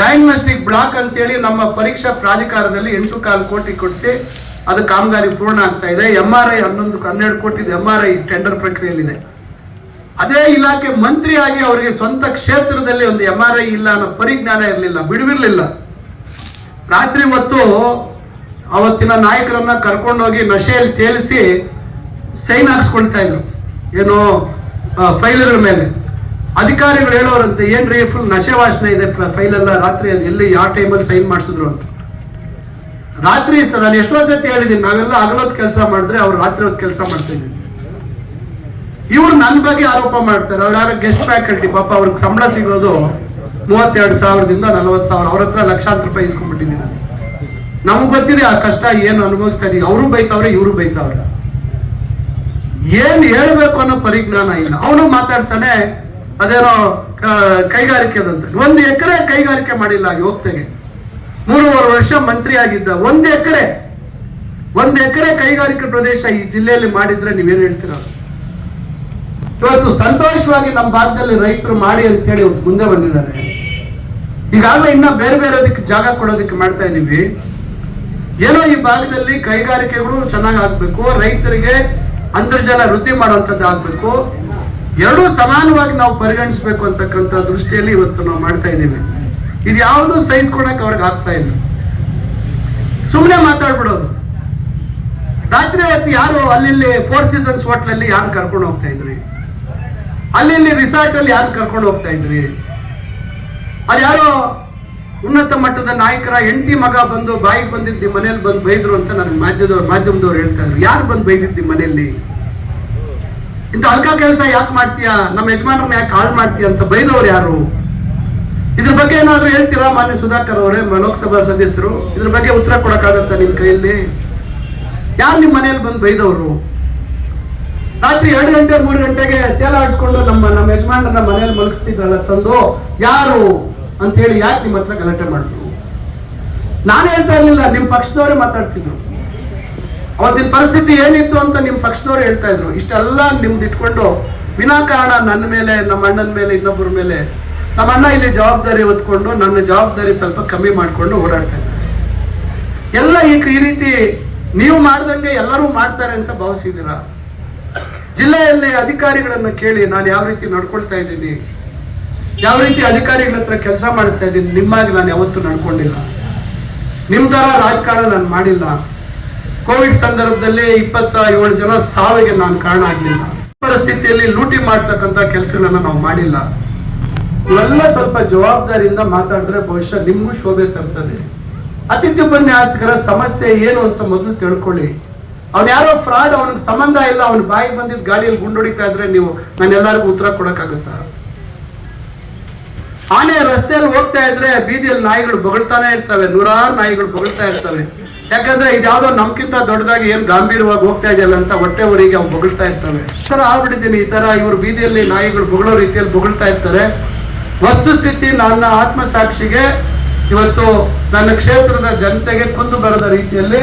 Diagnostic block ಅಂತೇಳಿ ನಮ್ಮ ಪರೀಕ್ಷಾ ಪ್ರಾಧಿಕಾರದಲ್ಲಿ ಎಂಟು ಕಾಲು ಕೋಟಿ ಕೊಟ್ಟು ಅದು ಕಾಮಗಾರಿ ಪೂರ್ಣ ಆಗ್ತಾ ಇದೆ. ಎಂ ಆರ್ ಐ ಹನ್ನೊಂದು, ಹನ್ನೆರಡು ಕೋಟಿ ಎಂ ಆರ್ ಐ ಟೆಂಡರ್ ಪ್ರಕ್ರಿಯೆಯಲ್ಲಿದೆ. ಅದೇ ಇಲಾಖೆ ಮಂತ್ರಿಯಾಗಿ ಅವರಿಗೆ ಸ್ವಂತ ಕ್ಷೇತ್ರದಲ್ಲಿ ಒಂದು ಎಂ ಆರ್ ಐ ಇಲ್ಲ ಅನ್ನೋ ಪರಿಜ್ಞಾನ ಇರಲಿಲ್ಲ, ಬಿಡುವಿರಲಿಲ್ಲ. ರಾತ್ರಿ ಮತ್ತು ಅವತ್ತಿನ ನಾಯಕರನ್ನ ಕರ್ಕೊಂಡೋಗಿ ನಶೆಯಲ್ಲಿ ತೇಲಿಸಿ ಸೈನ್ ಹಾಕ್ಸ್ಕೊಳ್ತಾ ಇದ್ರು. ಏನೋ ಫೈಲ್ಗಳ ಮೇಲೆ. ಅಧಿಕಾರಿಗಳು ಹೇಳೋರಂತೆ, ಏನ್ರಿ ಫುಲ್ ನಶೆ ವಾಸನೆ ಇದೆ ಫೈಲ್ ಎಲ್ಲ ರಾತ್ರಿ ಎಲ್ಲಿ, ಯಾವ ಟೈಮಲ್ಲಿ ಸೈನ್ ಮಾಡಿಸಿದ್ರು ಅಂತ. ರಾತ್ರಿ ನಾನು ಎಷ್ಟೋ ಸತಿ ಹೇಳಿದ್ದೀನಿ ನಾವೆಲ್ಲ ಅಗಲೋದ್ ಕೆಲಸ ಮಾಡಿದ್ರೆ ಅವ್ರು ರಾತ್ರಿ ಹೊತ್ತು ಕೆಲಸ ಮಾಡ್ತಾ ಇದ್ದೀನಿ ಇವ್ರು ನನ್ನ ಬಗ್ಗೆ ಆರೋಪ ಮಾಡ್ತಾರೆ, ಅವ್ರು ಯಾರೋ ಗೆಸ್ಟ್ ಫ್ಯಾಕಲ್ಟಿ ಪಾಪ ಅವ್ರಿಗೆ ಸಂಬಳ ಸಿಗೋದು ಮೂವತ್ತೆರಡು ಸಾವಿರದಿಂದ ನಲವತ್ತು ಸಾವಿರ, ಅವ್ರ ಹತ್ರ ಲಕ್ಷಾಂತರ ರೂಪಾಯಿ ಇಸ್ಕೊಂಡ್ಬಿಟ್ಟಿದ್ದೀನಿ ನಮ್ಗೆ ಗೊತ್ತಿದೆ ಆ ಕಷ್ಟ ಏನು ಅನುಭವಿಸ್ತಾ ಇದೀವಿ ಅವರು ಬೈತಾವ್ರೆ, ಇವರು ಬೈತಾವ್ರೆ. ಏನ್ ಹೇಳ್ಬೇಕು ಅನ್ನೋ ಪರಿಜ್ಞಾನ ಇಲ್ಲ. ಅವನು ಮಾತಾಡ್ತಾನೆ, ಅದೇನೋ ಕೈಗಾರಿಕೆದಂತೆ ಒಂದು ಎಕರೆ ಕೈಗಾರಿಕೆ ಮಾಡಿಲ್ಲ ಯೋಗ್ತೆಗೆ ಮೂರುವರೆ ವರ್ಷ ಮಂತ್ರಿ ಆಗಿದ್ದ ಒಂದ್ ಎಕರೆ. ಒಂದ್ ಎಕರೆ ಕೈಗಾರಿಕೆ ಪ್ರದೇಶ ಈ ಜಿಲ್ಲೆಯಲ್ಲಿ ಮಾಡಿದ್ರೆ ನೀವೇನ್ ಹೇಳ್ತೀರ? ಇವತ್ತು ಸಂತೋಷವಾಗಿ ನಮ್ಮ ಭಾಗದಲ್ಲಿ ರೈತರು ಮಾಡಿ ಅಂತ ಹೇಳಿ ಮುಂದೆ ಬಂದಿದ್ದಾರೆ. ಈಗಾಗಲೇ ಇನ್ನ ಬೇರೆ ಬೇರೆದಕ್ಕೆ ಜಾಗ ಕೊಡೋದಕ್ಕೆ ಮಾಡ್ತಾ ಇದೀವಿ ಏನೋ ಈ ಭಾಗದಲ್ಲಿ ಕೈಗಾರಿಕೆಗಳು ಚೆನ್ನಾಗಿ ಆಗ್ಬೇಕು, ರೈತರಿಗೆ ಅಂತರ್ಜಲ ವೃದ್ಧಿ ಮಾಡುವಂಥದ್ದು ಆಗಬೇಕು. ಎರಡೂ ಸಮಾನವಾಗಿ ನಾವು ಪರಿಗಣಿಸ್ಬೇಕು ಅಂತಕ್ಕಂಥ ದೃಷ್ಟಿಯಲ್ಲಿ ಇವತ್ತು ನಾವು ಮಾಡ್ತಾ ಇದ್ದೀವಿ. ಇದು ಯಾವುದು ಸಹಿಸ್ಕೊಳಕ್ ಅವ್ರಿಗೆ ಆಗ್ತಾ ಇಲ್ಲ. ಸುಮ್ಮನೆ ಮಾತಾಡ್ಬಿಡೋದು. ರಾತ್ರಿ ಹೊತ್ತು ಯಾರು ಅಲ್ಲಿ ಫೋರ್ ಸೀಸನ್ಸ್ ಹೋಟ್ಲಲ್ಲಿ ಯಾರು ಕರ್ಕೊಂಡು ಹೋಗ್ತಾ ಇದ್ರಿ? ಅಲ್ಲಿ ರಿಸಾರ್ಟ್ ಅಲ್ಲಿ ಯಾರು ಕರ್ಕೊಂಡು ಹೋಗ್ತಾ ಇದ್ರಿ? ಅದ್ಯಾರೋ ಉನ್ನತ ಮಟ್ಟದ ನಾಯಕರ ಹೆಂಡತಿ ಮಗ ಬಂದು ಬಾಯಿಗೆ ನಿಮ್ಮ ಮನೇಲಿ ಬಂದು ಬೈದ್ರು ಅಂತ ನನಗೆ ಮಾಧ್ಯಮದವ್ರು ಮಾಧ್ಯಮದವ್ರು ಹೇಳ್ತಾರೆ ಯಾರು ಬಂದು ಬೈದಿದ್ದಿ ಮನೆಯಲ್ಲಿ? ಇಂಥ ಅಲ್ಕ ಕೆಲಸ ಯಾಕೆ ಮಾಡ್ತೀಯಾ? ನಮ್ಮ ಯಜಮಾನರನ್ನ ಯಾಕೆ ಹಾಳು ಮಾಡ್ತೀಯ ಅಂತ ಬೈದವ್ರು ಯಾರು? ಇದ್ರ ಬಗ್ಗೆ ಏನಾದ್ರು ಹೇಳ್ತೀರಾ ಮಾನ್ಯ ಸುಧಾಕರ್ ಅವರೇ ಲೋಕಸಭಾ ಸದಸ್ಯರು? ಇದ್ರ ಬಗ್ಗೆ ಉತ್ತರ ಕೊಡಕ್ಕಾಗತ್ತ ನಿಮ್ ಕೈಯಲ್ಲಿ? ಯಾರು ನಿಮ್ಮ ಮನೆಯಲ್ಲಿ ಬಂದು ಬೈದವರು? ರಾತ್ರಿ ಎರಡು ಗಂಟೆ, ಮೂರು ಗಂಟೆಗೆ ತೇಲ ಆಡಿಸ್ಕೊಂಡು ನಮ್ಮ ನಮ್ಮ ಯಜಮಾನರನ್ನ ಮನೆಯಲ್ಲಿ ಮಲಗಿಸ್ತಿದ್ರಲ್ಲ ತಂದು ಯಾರು? ಅಂತ ಹೇಳಿ ಯಾಕೆ ನಿಮ್ಮ ಹತ್ರ ಗಲಾಟೆ ಮಾಡಿದ್ರು? ನಾನು ಹೇಳ್ತಾ ಇರ್ಲಿಲ್ಲ ನಿಮ್ ಪಕ್ಷದವರೇ ಮಾತಾಡ್ತಿದ್ರು. ಅವತ್ತಿನ ಪರಿಸ್ಥಿತಿ ಏನಿತ್ತು ಅಂತ ನಿಮ್ ಪಕ್ಷದವ್ರು ಹೇಳ್ತಾ ಇದ್ರು. ಇಷ್ಟೆಲ್ಲ ನಿಮ್ದು ಇಟ್ಕೊಂಡು ವಿನಾಕಾರಣ ನನ್ನ ಮೇಲೆ, ನಮ್ಮ ಅಣ್ಣನ ಮೇಲೆ, ಇನ್ನೊಬ್ಬರ ಮೇಲೆ, ನಮ್ಮ ಅಣ್ಣ ಇಲ್ಲಿ ಜವಾಬ್ದಾರಿ ಹೊತ್ಕೊಂಡು ನನ್ನ ಜವಾಬ್ದಾರಿ ಸ್ವಲ್ಪ ಕಮ್ಮಿ ಮಾಡ್ಕೊಂಡು ಓಡಾಡ್ತಾ ಇದ್ದಾರೆ ಎಲ್ಲ ಈ ರೀತಿ ನೀವು ಮಾಡ್ದಂಗೆ ಎಲ್ಲರೂ ಮಾಡ್ತಾರೆ ಅಂತ ಭಾವಿಸಿದ್ದೀರಾ? ಜಿಲ್ಲೆಯಲ್ಲಿ ಅಧಿಕಾರಿಗಳನ್ನ ಕೇಳಿ ನಾನು ಯಾವ ರೀತಿ ನಡ್ಕೊಳ್ತಾ ಇದ್ದೀನಿ? ಯಾವ ರೀತಿ ಅಧಿಕಾರಿಗಳ ಹತ್ರ ಕೆಲಸ ಮಾಡಿಸ್ತಾ ಇದ್ದೀನಿ, ನಿಮ್ಮಾಗಿ ನಾನು ಯಾವತ್ತೂ ನಡ್ಕೊಂಡಿಲ್ಲ. ನಿಮ್ ತರ ರಾಜಕಾರಣ ನಾನು ಮಾಡಿಲ್ಲ. ಕೋವಿಡ್ ಸಂದರ್ಭದಲ್ಲಿ ಇಪ್ಪತ್ತ ಏಳು ಜನ ಸಾವಿಗೆ ನಾನು ಕಾರಣ ಆಗ್ಲಿಲ್ಲ. ಪರಿಸ್ಥಿತಿಯಲ್ಲಿ ಲೂಟಿ ಮಾಡ್ತಕ್ಕಂಥ ಕೆಲಸಗಳನ್ನ ನಾವು ಮಾಡಿಲ್ಲ. ಇವೆಲ್ಲ ಸ್ವಲ್ಪ ಜವಾಬ್ದಾರಿಯಿಂದ ಮಾತಾಡಿದ್ರೆ ಬಹುಶಃ ನಿಮಗೂ ಶೋಭೆ ತರ್ತದೆ. ಅತಿಥಿ ಉಪನ್ಯಾಸಕರ ಸಮಸ್ಯೆ ಏನು ಅಂತ ಮೊದಲು ತಿಳ್ಕೊಳ್ಳಿ. ಅವ್ನು ಯಾರೋ ಫ್ರಾಡ್, ಅವನಿಗೆ ಸಂಬಂಧ ಇಲ್ಲ, ಅವನ ಬಾಯಿಗೆ ಬಂದಿದ್ದ ಗಾಡಿಯಲ್ಲಿ ಗುಂಡೊಡಿತಾ ಇದ್ರೆ ನೀವು ನಾನು ಎಲ್ಲರಿಗೂ ಉತ್ತರ ಕೊಡಕ್ಕಾಗತ್ತಾ? ಆನೆ ರಸ್ತೆಯಲ್ಲಿ ಹೋಗ್ತಾ ಇದ್ರೆ ಬೀದಿಯಲ್ಲಿ ನಾಯಿಗಳು ಬೊಗಳ್ತಾನೆ ಇರ್ತವೆ, ನೂರಾರು ನಾಯಿಗಳು ಬೊಗಳ್ತಾ ಇರ್ತವೆ. ಯಾಕಂದ್ರೆ ಇದ್ಯಾವುದೋ ನಮ್ಗಿಂತ ದೊಡ್ಡದಾಗಿ ಏನ್ ಗಾಂಭೀರವಾಗಿ ಹೋಗ್ತಾ ಇದೆಯಲ್ಲ ಅಂತ ಹೊಟ್ಟೆ ಊರಿಗೆ ಅವು ಬೊಗಳ್ತಾ ಇರ್ತವೆ. ಈ ಆಗ್ಬಿಟ್ಟಿದ್ದೀನಿ, ಈ ತರ ಇವ್ರು ಬೀದಿಯಲ್ಲಿ ನಾಯಿಗಳು ಬೊಗಳೋ ರೀತಿಯಲ್ಲಿ ಬೊಗಳ್ತಾ ಇರ್ತಾರೆ. ವಸ್ತುಸ್ಥಿತಿ ನನ್ನ ಆತ್ಮಸಾಕ್ಷಿಗೆ ಇವತ್ತು ನನ್ನ ಕ್ಷೇತ್ರದ ಜನತೆಗೆ ಕುಂದು ಬರದ ರೀತಿಯಲ್ಲಿ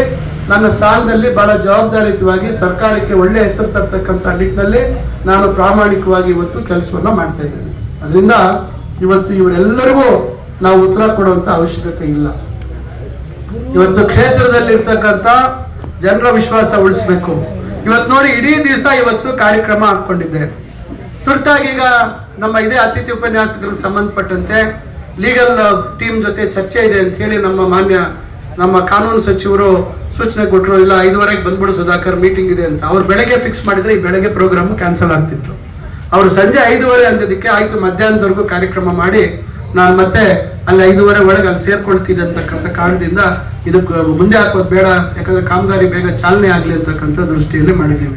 ನನ್ನ ಸ್ಥಾನದಲ್ಲಿ ಬಹಳ ಜವಾಬ್ದಾರಿಯುತವಾಗಿ ಸರ್ಕಾರಕ್ಕೆ ಒಳ್ಳೆ ಹೆಸರು ತರ್ತಕ್ಕಂಥ ನಿಟ್ಟಿನಲ್ಲಿ ನಾನು ಪ್ರಾಮಾಣಿಕವಾಗಿ ಇವತ್ತು ಕೆಲಸವನ್ನ ಮಾಡ್ತಾ ಇದ್ದೇನೆ. ಅದರಿಂದ ಇವತ್ತು ಇವರೆಲ್ಲರಿಗೂ ನಾವು ಉತ್ತರ ಕೊಡುವಂತ ಅವಶ್ಯಕತೆ ಇಲ್ಲ. ಇವತ್ತು ಕ್ಷೇತ್ರದಲ್ಲಿ ಇರ್ತಕ್ಕಂಥ ಜನರ ವಿಶ್ವಾಸ ಉಳಿಸ್ಬೇಕು. ಇವತ್ತು ನೋಡಿ ಇಡೀ ದಿವಸ ಇವತ್ತು ಕಾರ್ಯಕ್ರಮ ಹಾಕೊಂಡಿದ್ದೇನೆ ತುರ್ತಾಗಿ ಈಗ ನಮ್ಮ ಇದೇ ಅತಿಥಿ ಉಪನ್ಯಾಸಕರಿಗೆ ಸಂಬಂಧಪಟ್ಟಂತೆ ಲೀಗಲ್ ಟೀಮ್ ಜೊತೆ ಚರ್ಚೆ ಇದೆ ಅಂತ ಹೇಳಿ ನಮ್ಮ ಮಾನ್ಯ, ನಮ್ಮ ಕಾನೂನು ಸಚಿವರು ಸೂಚನೆ ಕೊಟ್ಟರು ಇಲ್ಲ, ಐದುವರೆಗೆ ಬಂದ್ಬಿಡು ಸುಧಾಕರ್ ಮೀಟಿಂಗ್ ಇದೆ ಅಂತ. ಅವ್ರು ಬೆಳಗ್ಗೆ ಫಿಕ್ಸ್ ಮಾಡಿದ್ರೆ ಈ ಬೆಳಗ್ಗೆ ಪ್ರೋಗ್ರಾಮ್ ಕ್ಯಾನ್ಸಲ್ ಆಗ್ತಿತ್ತು. ಅವರು ಸಂಜೆ ಐದುವರೆ ಅಂದಿದ್ದಕ್ಕೆ ಆಯ್ತು, ಮಧ್ಯಾಹ್ನದವರೆಗೂ ಕಾರ್ಯಕ್ರಮ ಮಾಡಿ, ನಾನು ಮತ್ತೆ ಅಲ್ಲಿ ಐದೂವರೆ ಒಳಗೆ ಅಲ್ಲಿ ಸೇರ್ಕೊಳ್ತೀನಿ ಅಂತಕ್ಕಂಥ ಕಾರಣದಿಂದ ಇದಕ್ಕೆ ಮುಂದೆ ಹಾಕೋದು ಬೇಡ, ಯಾಕಂದ್ರೆ ಕಾಮಗಾರಿ ಬೇಗ ಚಾಲನೆ ಆಗ್ಲಿ ಅಂತಕ್ಕಂಥ ದೃಷ್ಟಿಯಲ್ಲಿ ಮಾಡಿದ್ದೀವಿ.